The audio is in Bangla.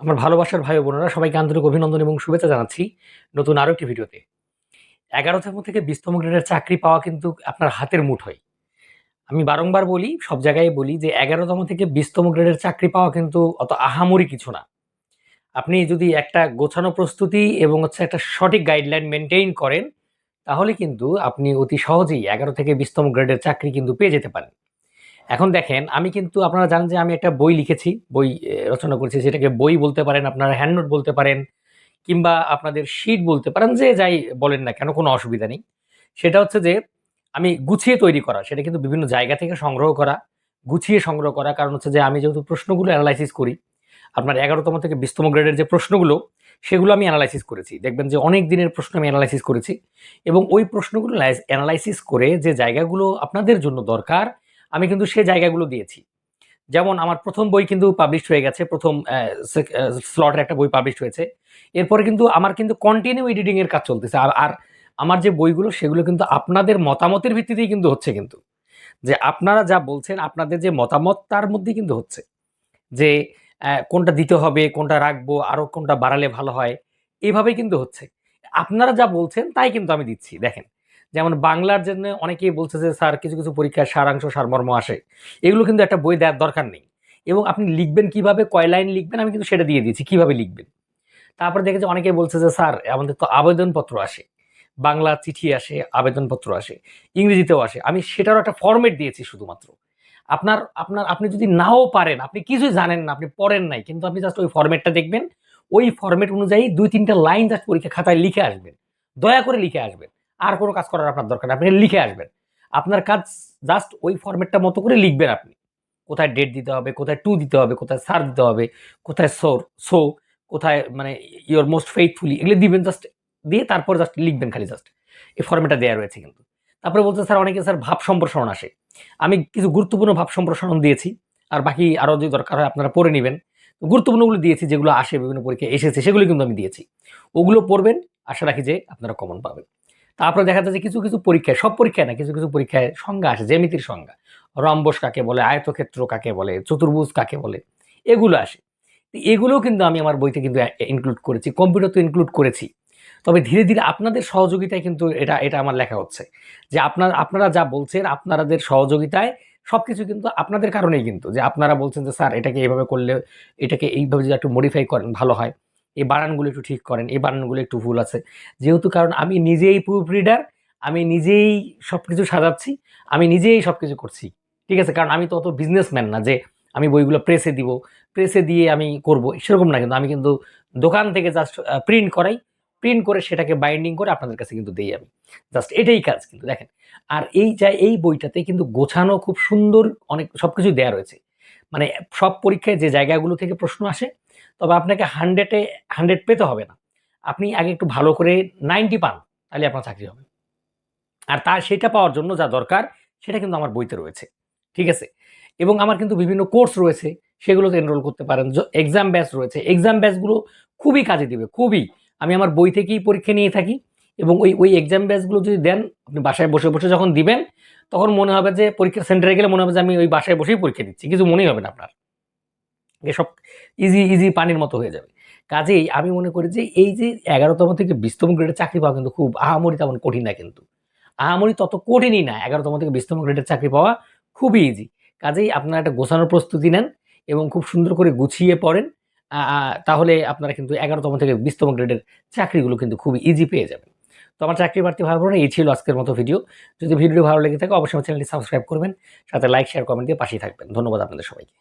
আমার ভালোবাসার ভাই বোনেরা সবাইকে আন্তরিক অভিনন্দন এবং শুভেচ্ছা জানাচ্ছি নতুন আরও একটি ভিডিওতে। এগারোতম থেকে বিশতম গ্রেডের চাকরি পাওয়া কিন্তু আপনার হাতের মুঠোয়। আমি বারংবার বলি, সব জায়গায় বলি যে এগারোতম থেকে বিশতম গ্রেডের চাকরি পাওয়া কিন্তু অত আহামরি কিছু না। আপনি যদি একটা গোছানো প্রস্তুতি এবং হচ্ছে একটা সঠিক গাইডলাইন মেনটেইন করেন, তাহলে কিন্তু আপনি অতি সহজেই এগারো থেকে বিশতম গ্রেডের চাকরি কিন্তু পেয়ে যেতে পারেন। এখন দেখেন, আমি কিন্তু, আপনারা জানেন যে আমি একটা বই লিখেছি, বই রচনা করেছি, সেটাকে বই বলতে পারেন, আপনারা হ্যান্ড নোট বলতে পারেন, কিংবা আপনাদের শিট বলতে পারেন, যে যাই বলেন না কেন, কোনো অসুবিধা নেই। সেটা হচ্ছে যে, আমি গুছিয়ে তৈরি করা, সেটা কিন্তু বিভিন্ন জায়গা থেকে সংগ্রহ করা, গুছিয়ে সংগ্রহ করা, কারণ হচ্ছে যে আমি যেহেতু প্রশ্নগুলো অ্যানালাইসিস করি, আপনার এগারোতম থেকে বিশতম গ্রেডের যে প্রশ্নগুলো, সেগুলো আমি অ্যানালাইসিস করেছি। দেখবেন যে অনেক দিনের প্রশ্ন আমি অ্যানালাইসিস করেছি, এবং ওই প্রশ্নগুলো অ্যানালাইসিস করে যে জায়গাগুলো আপনাদের জন্য দরকার আমি কিন্তু সে জায়গাগুলো দিয়েছি। যেমন আমার প্রথম বই কিন্তু পাবলিশ হয়ে গেছে, প্রথম স্লটের একটা বই পাবলিশ হয়েছে। এরপরে কিন্তু আমার কিন্তু কন্টিনিউ এডিটিং এর কাজ চলতেছে। আর আমার যে বইগুলো, সেগুলো কিন্তু আপনাদের মতামতের ভিত্তিতেই কিন্তু হচ্ছে কিন্তু। যে আপনারা যা বলছেন, আপনাদের যে মতামত, তার মধ্যেই কিন্তু হচ্ছে। যে কোনটা দিতে হবে, কোনটা রাখব আরও কোনটা বাড়ালে ভালো হয় এইভাবেই কিন্তু হচ্ছে। আপনারা যা বলছেন, তাই কিন্তু আমি দিচ্ছি, দেখেন। যেমন বাংলার জন্য অনেকেই বলছে যে, স্যার, কিছু কিছু পরীক্ষায় সারাংশ সারমর্ম আসে। এগুলো কিন্তু একটা বই দেওয়ার দরকার নেই। এবং আপনি লিখবেন কীভাবে, কয় লাইন লিখবেন, আমি কিন্তু সেটা দিয়ে দিয়েছি, কীভাবে লিখবেন। তারপরে দেখেছি অনেকে বলছে যে, স্যার, আমাদের তো আবেদনপত্র আসে। বাংলা চিঠি আসে, আবেদনপত্র আসে, ইংরেজিতেও আসে। আমি সেটারও একটা ফরম্যাট দিয়েছি শুধুমাত্র। আপনার আপনার, আপনি যদি নাও পারেন, আপনি কিছুই জানেন না, আপনি পড়েন নাই, কিন্তু আপনি জাস্ট ওই ফরম্যাটটা দেখবেন। ওই ফরম্যাট অনুযায়ী দুই, তিনটা লাইন জাস্ট পরীক্ষা খাতায় লিখে আসবেন। দয়া করে লিখে আসবেন। আর কোনো কাজ করার আপনার দরকার আপনি লিখে আসবেন। আপনার কাজ জাস্ট ওই ফরম্যাটটা মতো করে লিখবেন আপনি। কোথায় ডেট দিতে হবে, কোথায় টু দিতে হবে, কোথায় সার দিতে হবে, কোথায় সোর সো কোথায় মানে ইওর মোস্ট ফেইথফুলি এগুলো দিবেন জাস্ট দিয়ে তারপর জাস্ট লিখবেন খালি জাস্ট এই ফর্মেটটা দেওয়া রয়েছে কিন্তু। তারপরে বলতে স্যার, অনেকে স্যার ভাব সম্প্রসারণ আসে। আমি কিছু গুরুত্বপূর্ণ ভাব সম্প্রসারণ দিয়েছি। আর বাকি আরও যদি দরকার হয় আপনারা পড়ে নেবেন। গুরুত্বপূর্ণগুলো দিয়েছি, যেগুলো আসে, বিভিন্ন পরীক্ষায় এসেছে, সেগুলো কিন্তু আমি দিয়েছি। ওগুলো পড়বেন। আশা রাখি যে আপনারা কমন পাবেন। তারপরে দেখা যাচ্ছে কিছু কিছু পরীক্ষায়, সব পরীক্ষায় না, কিছু কিছু পরীক্ষায় সংজ্ঞা আসে, জ্যামিতির সংজ্ঞা। রম্বস কাকে বলে, আয়তক্ষেত্র কাকে বলে, চতুর্ভুজ কাকে বলে, এগুলো আসে। এগুলোও কিন্তু আমি আমার বইতে কিন্তু ইনক্লুড করেছি কম্পিউটার তো ইনক্লুড করেছি। তবে ধীরে ধীরে আপনাদের সহযোগিতায় কিন্তু এটা এটা আমার লেখা হচ্ছে। যে আপনার, আপনারা যা বলছেন আপনাদের সহযোগিতায় সব কিছু কিন্তু আপনাদের কারণেই কিন্তু। যে আপনারা বলছেন যে, স্যার, এটাকে এইভাবে করলে, এটাকে এইভাবে যদি একটু মডিফাই করেন, ভালো হয়। এই বানানগুলো একটু ঠিক করেন, এই বানানগুলো একটু ভুল আছে। যেহেতু কারণ আমি নিজেই প্রুফ রিডার আমি নিজেই সব কিছু সাজাচ্ছি, আমি নিজেই সব কিছু করছি। ঠিক আছে? কারণ আমি তো অত বিজনেসম্যান না যে আমি বইগুলো প্রেসে দিব প্রেসে দিয়ে আমি করব, সেরকম না কিন্তু। আমি কিন্তু দোকান থেকে জাস্ট প্রিন্ট করাই প্রিন্ট করে সেটাকে বাইন্ডিং করে আপনাদের কাছে কিন্তু দেই আমি। জাস্ট এটাই কাজ কিন্তু, দেখেন। আর এই যা, এই বইটাতে কিন্তু গোছানো খুব সুন্দর অনেক সব কিছু দেওয়া রয়েছে। মানে সব পরীক্ষায় যে জায়গাগুলো থেকে প্রশ্ন আসে তবে আপনাকে হান্ড্রেডে হান্ড্রেড পেতে হবে না। আপনি আগে একটু ভালো করে নাইনটি পান, তাহলে আপনার চাকরি হবে। আর তার সেটা পাওয়ার জন্য যা দরকার, সেটা কিন্তু আমার বইতে রয়েছে। ঠিক আছে? এবং আমার কিন্তু বিভিন্ন কোর্স রয়েছে, সেগুলোতে এনরোল করতে পারেন। এক্সাম ব্যাচ রয়েছে। এক্সাম ব্যাচগুলো খুবই কাজে দিবে, খুবই। আমি আমার বই থেকেই পরীক্ষা নিয়ে থাকি এবং ওই ওই এক্সাম ব্যাচগুলো যদি দেন, আপনি বাসায় বসে বসে যখন দিবেন, তখন মনে হবে যে পরীক্ষা সেন্টারে গেলে মনে হবে যে আমি ওই বাসায় বসেই পরীক্ষা দিচ্ছি। কিছু মনেই হবে না আপনার। এসব ইজি ইজি পানির মতো হয়ে যাবে। কাজেই আমি মনে করি যে এই যে এগারোতম থেকে বিশতম গ্রেডের চাকরি পাওয়া কিন্তু খুব আহামরি তেমন কঠিন না কিন্তু। আহামরি তত কঠিনই না, এগারোতম থেকে বিশতম গ্রেডের চাকরি পাওয়া খুবই ইজি কাজেই আপনারা একটা গোছানোর প্রস্তুতি নেন এবং খুব সুন্দর করে গুছিয়ে পড়েন তাহলে আপনারা কিন্তু এগারোতম থেকে বিশতম গ্রেডের চাকরিগুলো কিন্তু খুবই ইজি পেয়ে যাবেন। তো আমার চাকরি প্রার্থী ভালো বোনেরা, এই ছিল আজকের মতো ভিডিও যদি ভিডিও ভালো লেগে থাকে, অবশ্যই চ্যানেলটি সাবস্ক্রাইব করবেন, সাথে লাইক শেয়ার কমেন্ট দিয়ে পাশেই থাকবেন। ধন্যবাদ আপনাদের সবাইকে।